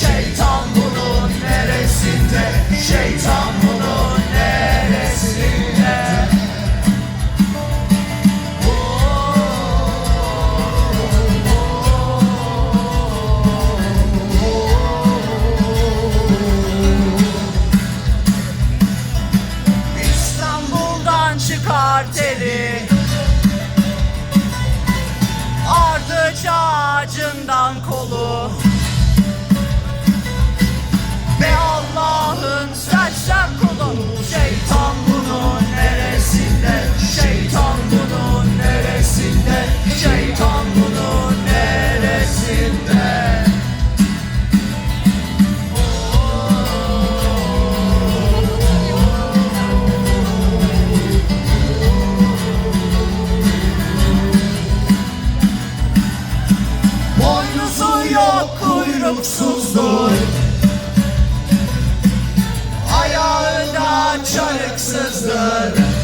Şeytan bunun neresinde? Şeytan bunun neresinde? Oh, oh. İstanbul'dan çıkar uyuksuzdur Ayağında çarıksızdır